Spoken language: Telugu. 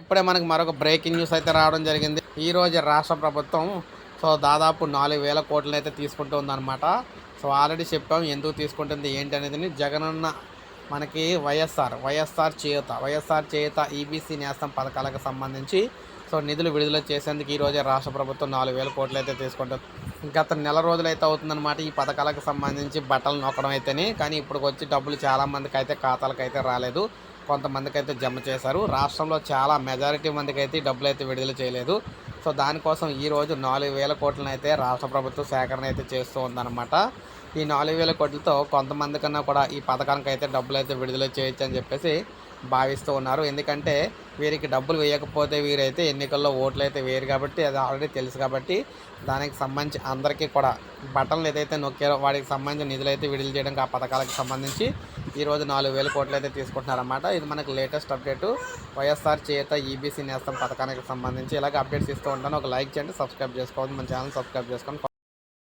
ఇప్పుడే మనకు మరొక బ్రేకింగ్ న్యూస్ అయితే రావడం జరిగింది. ఈ రాష్ట్ర ప్రభుత్వం సో దాదాపు నాలుగు వేల కోట్లను అయితే తీసుకుంటూ ఉందన్నమాట. సో ఆల్రెడీ చెప్పాం ఎందుకు తీసుకుంటుంది ఏంటి అనేది జగనన్న మనకి వైఎస్ఆర్ వైఎస్ఆర్ చేయుత వైఎస్ఆర్ చేయుత ఈబీసీ నేస్తం పథకాలకు సంబంధించి సో నిధులు విడుదల చేసేందుకు ఈ రోజే రాష్ట్ర ప్రభుత్వం నాలుగు వేల కోట్లు అయితే తీసుకుంటుంది. గత నెల రోజులు అయితే అవుతుందన్నమాట ఈ పథకాలకు సంబంధించి బట్టలు నొక్కడం అయితేనే. కానీ ఇప్పటికి వచ్చి డబ్బులు చాలామందికి అయితే ఖాతాలకు అయితే రాలేదు. కొంతమందికి అయితే జమ చేశారు. రాష్ట్రంలో చాలా మెజారిటీ మందికి అయితే ఈ డబ్బులు అయితే విడుదల చేయలేదు. సో దానికోసం ఈరోజు నాలుగు వేల కోట్లను అయితే రాష్ట్ర ప్రభుత్వం సేకరణ అయితే చేస్తూ ఉందన్నమాట ఈ నాలుగు వేల కోట్లతో కొంతమంది కన్నా కూడా ఈ పథకానికి అయితే డబ్బులు అయితే విడుదల చేయొచ్చు అని చెప్పేసి భావిస్తూ ఉన్నారు. ఎందుకంటే వీరికి డబ్బులు వేయకపోతే వీరైతే ఎన్నికల్లో ఓట్లు అయితే వేయరు కాబట్టి అది ఆల్రెడీ తెలుసు కాబట్టి దానికి సంబంధించి అందరికీ కూడా బట్టలు ఏదైతే నొక్కారో వాటికి సంబంధించిన నిధులు అయితే విడుదల చేయడానికి ఆ పథకాలకు సంబంధించి ఈరోజు నాలుగు వేల కోట్లు అయితే తీసుకుంటున్నారన్నమాట. ఇది మనకు లేటెస్ట్ అప్డేటు. వైఎస్ఆర్ చేత ఈబీసీ నేస్తం పథకానికి సంబంధించి ఇలాగ అప్డేట్స్ ఇస్తూ ఉంటాను. ఒక లైక్ చేయండి సబ్స్క్రైబ్ చేసుకోవద్దు. మన ఛానల్ సబ్స్క్రైబ్ చేసుకోండి